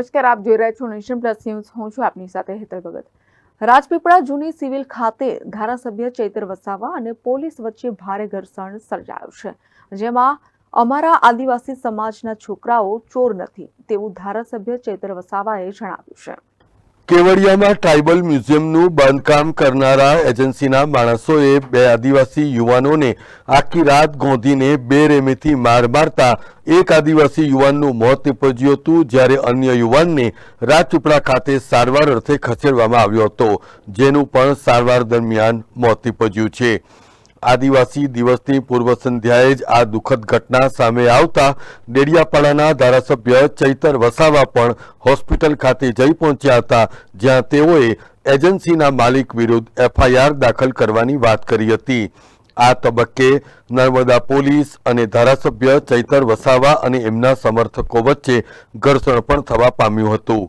નમસ્કાર, આપ જોઈ રહ્યા છો નેશન પ્લસ ન્યૂઝ. હું છું આપની સાથે હેતલ ભગત. રાજપીપળા જૂની સિવિલ ખાતે ધારાસભ્ય ચૈતર વસાવા અને પોલીસ વચ્ચે ભારે ઘર્ષણ સર્જાયું છે, જેમાં અમારા આદિવાસી સમાજના છોકરાઓ ચોર નથી તેવું ધારાસભ્ય ચૈતર વસાવાએ જણાવ્યું છે. કેવડિયામાં ટ્રાઇબલ મ્યુઝિયમનું બાંધકામ કરનારા એજન્સીના માણસોએ બે આદિવાસી યુવાનોને આખી રાત ગોંધીને બે રેમેથી માર મારતા એક આદિવાસી યુવાનનું મોત નીપજ્યું હતું, જ્યારે અન્ય યુવાનને રાજપીપળા ખાતે સારવાર અર્થે ખસેડવામાં આવ્યો હતો, જેનું પણ સારવાર દરમિયાન મોત નીપજ્યું છે. આદિવાસી દિવસની પૂર્વ સંધ્યાએ જ આ દુઃખદ ઘટના સામે આવતા ડેડિયાપાડાના ધારાસભ્ય ચૈતર વસાવા પણ હોસ્પિટલ ખાતે જઈ પહોંચ્યા હતા, જ્યાં તેઓએ એજન્સીના માલિક વિરુદ્ધ એફઆઈઆર દાખલ કરવાની વાત કરી હતી. આ તબક્કે નર્મદા પોલીસ અને ધારાસભ્ય ચૈતર વસાવા અને એમના સમર્થકો વચ્ચે ઘર્ષણ પણ થવા પામ્યું હતું.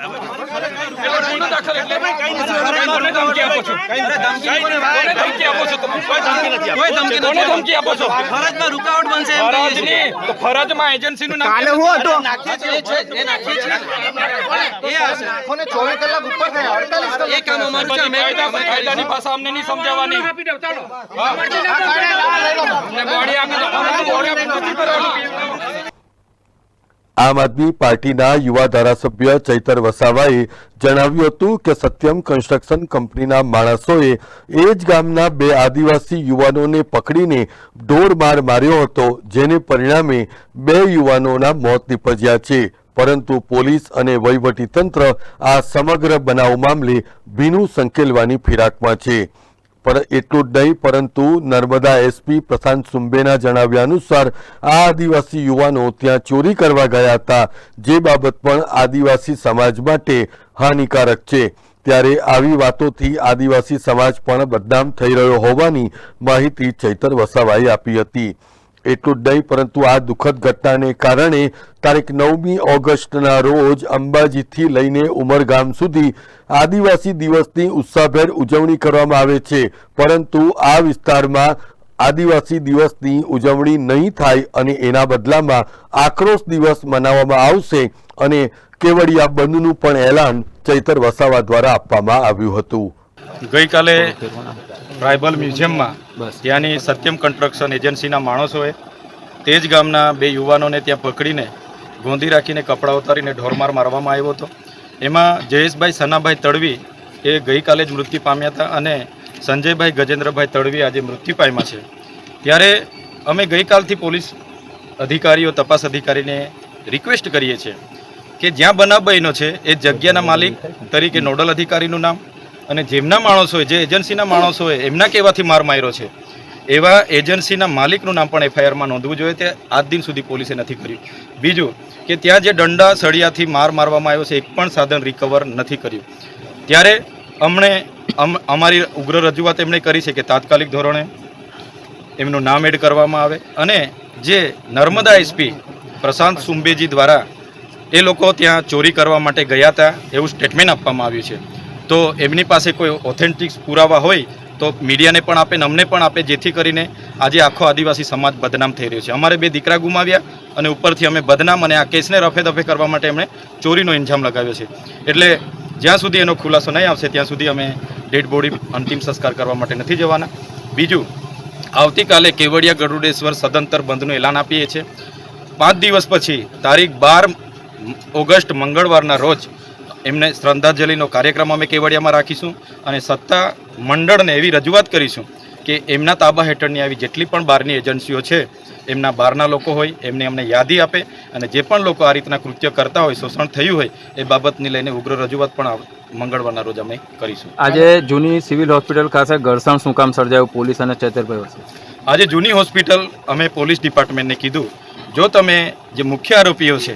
લિમિટમાં લો ફરજમાં રૂકાવટ બનશે એમ કહીએ તો ફરજમાં એજન્સીનું નામ કાલે હું હતો? નાખીએ છીએ, એ નાખીએ છીએ. એ હશે. આંખોને ચોવીસ કલાક ઉપર થાય અડતાલીસ કલાક. એ કામ અમારું છે, અમે કાયદાની ભાષા અમને નહીં સમજાવવાની. અમને બોડી આપી દો. બોડી આપી નથી કરવાનું આમ આદમી પાર્ટીના યુવા ધારાસભ્ય ચૈતર વસાવાએ જણાવ્યું હતું કે સત્યમ કન્સ્ટ્રક્શન કંપનીના માણસોએ એ જ ગામના બે આદિવાસી યુવાનોને પકડીને ઢોર માર માર્યો હતો, જેને પરિણામે બે યુવાનોના મોત નીપજ્યા છે. પરંતુ પોલીસ અને વહીવટીતંત્ર આ સમગ્ર બનાવ મામલે ભીનું સંકેલવાની ફિરાકમાં છે. પર એટલું જ નહીં, પરંતુ નર્મદા એસપી પ્રશાંત સુંબેના જણાવ્યા અનુસાર આ આદિવાસી યુવાનો ત્યાં ચોરી કરવા ગયા હતા, જે બાબત પણ આદિવાસી સમાજ માટે હાનિકારક છે. ત્યારે આવી વાતોથી આદિવાસી સમાજ પણ બદનામ થઈ રહ્યો હોવાની માહિતી ચૈતર વસાવાએ આપી હતી. એટલું જ નહીં, પરંતુ આ દુઃખદ ઘટનાને કારણે તારીખ નવમી ઓગસ્ટના રોજ અંબાજીથી લઈને ઉમરગામ સુધી આદિવાસી દિવસની ઉત્સાહભેર ઉજવણી કરવામાં આવે છે. પરંતુ આ વિસ્તારમાં આદિવાસી દિવસની ઉજવણી નહીં થાય અને એના બદલામાં આક્રોશ દિવસ મનાવવામાં આવશે અને કેવડિયા બંધનું પણ એલાન ચૈતર વસાવા દ્વારા આપવામાં આવ્યું હતું. ગઈકાલે ટ્રાઇબલ મ્યુઝિયમમાં ત્યાંની સત્યમ કન્સ્ટ્રક્શન એજન્સીના માણસોએ તે જ ગામના બે યુવાનોને ત્યાં પકડીને ગોંધી રાખીને કપડાં ઉતારીને ઢોરમાર મારવામાં આવ્યો હતો. એમાં જયેશભાઈ સનાભાઈ તડવી એ ગઈકાલે જ મૃત્યુ પામ્યા હતા અને સંજયભાઈ ગજેન્દ્રભાઈ તડવી આજે મૃત્યુ પામ્યા છે. ત્યારે અમે ગઈકાલથી પોલીસ અધિકારીઓ, તપાસ અધિકારીને રિક્વેસ્ટ કરીએ છીએ કે જ્યાં બનાવ બન્યો છે, એ જગ્યાના માલિક તરીકે નોડલ અધિકારીનું નામ અને જેમના માણસોએ જે એજન્સીના માણસોએ એમના કહેવાથી માર માર્યો છે. એવા એજન્સીના માલિકનું નામ પણ એફઆઈઆરમાં નોંધવું જોઈએ. તે આજ દિન સુધી પોલીસે નથી કર્યું. બીજું કે ત્યાં જે દંડા, સળિયાથી માર મારવામાં આવ્યો છે, એક પણ સાધન રિકવર નથી કર્યું. ત્યારે અમને, અમ- અમારી ઉગ્ર રજૂઆત એમણે કરી છે કે તાત્કાલિક ધોરણે એમનું નામ એડ કરવામાં આવે. અને જે નર્મદા એસપી પ્રશાંત સુંબેજી દ્વારા એ લોકો ત્યાં ચોરી કરવા માટે ગયા હતા, એવું સ્ટેટમેન્ટ આપવામાં આવ્યું છે. તો એમની પાસે કોઈ ઓથેન્ટિક પુરાવા હોય, તો મીડિયાને પણ આપે ને અમને પણ આપે, જેથી કરીને આજે આખો આદિવાસી સમાજ બદનામ થઈ રહ્યો છે. અમારે બે દીકરા ગુમાવ્યા અને ઉપરથી અમે બદનામ અને આ કેસને રફે દફે કરવા માટે એમણે ચોરીનો ઇન્જામ લગાવ્યો છે. એટલે જ્યાં સુધી એનો ખુલાસો નહીં આવશે, ત્યાં સુધી અમે ડેડ બોડી અંતિમ સંસ્કાર કરવા માટે નથી જવાના. બીજું, આવતીકાલે કેવડિયા ગરુડેશ્વર સદંતર બંધનું એલાન આપીએ છીએ. પાંચ દિવસ પછી, તારીખ બાર ઓગસ્ટ મંગળવારના રોજ એમને શ્રદ્ધાંજલિનો કાર્યક્રમ અમે કેવડિયામાં રાખીશું અને સત્તા મંડળને એવી રજૂઆત કરીશું કે એમના તાબા હેઠળની આવી જેટલી પણ બહારની એજન્સીઓ છે એમના બહારના લોકો હોય એમને અમને યાદી આપે અને જે પણ લોકો આ રીતના કૃત્ય કરતા હોય શોષણ થયું હોય એ બાબતની લઈને ઉગ્ર રજૂઆત પણ મંગળવારના રોજ અમે કરીશું. આજે જૂની સિવિલ હોસ્પિટલ ખાતે ઘર્ષણ શું કામ સર્જાયું? પોલીસ અને ચેતરભાઈ વચ્ચે આજે જૂની હોસ્પિટલ અમે પોલીસ ડિપાર્ટમેન્ટને કીધું. જો તમે જે મુખ્ય આરોપીઓ છે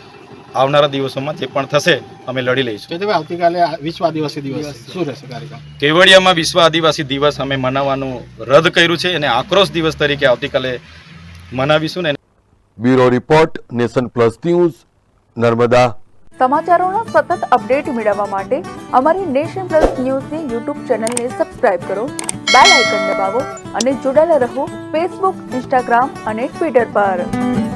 આવનારા દિવસોમાં જે પણ થશે અમે લડી લઈશું. આવતીકાલે વિશ્વ આદિવાસી દિવસ શું રહેશે કાર્યક્રમ? કેવડિયામાં વિશ્વ આદિવાસી દિવસ અમે મનાવવાનું રદ કર્યું છે અને આક્રોશ દિવસ તરીકે આવતીકાલે મનાવીશું ને bureau report nation plus news Narmada. સમાચારોના સતત અપડેટ મેળવવા માટે અમારી નેશન પ્લસ ન્યૂઝની યુટ્યુબ ચેનલને સબસ્ક્રાઇબ કરો બેલ આઇકન દબાવો અને જોડાયેલા રહો ફેસબુક ઇન્સ્ટાગ્રામ અને ટ્વિટર પર.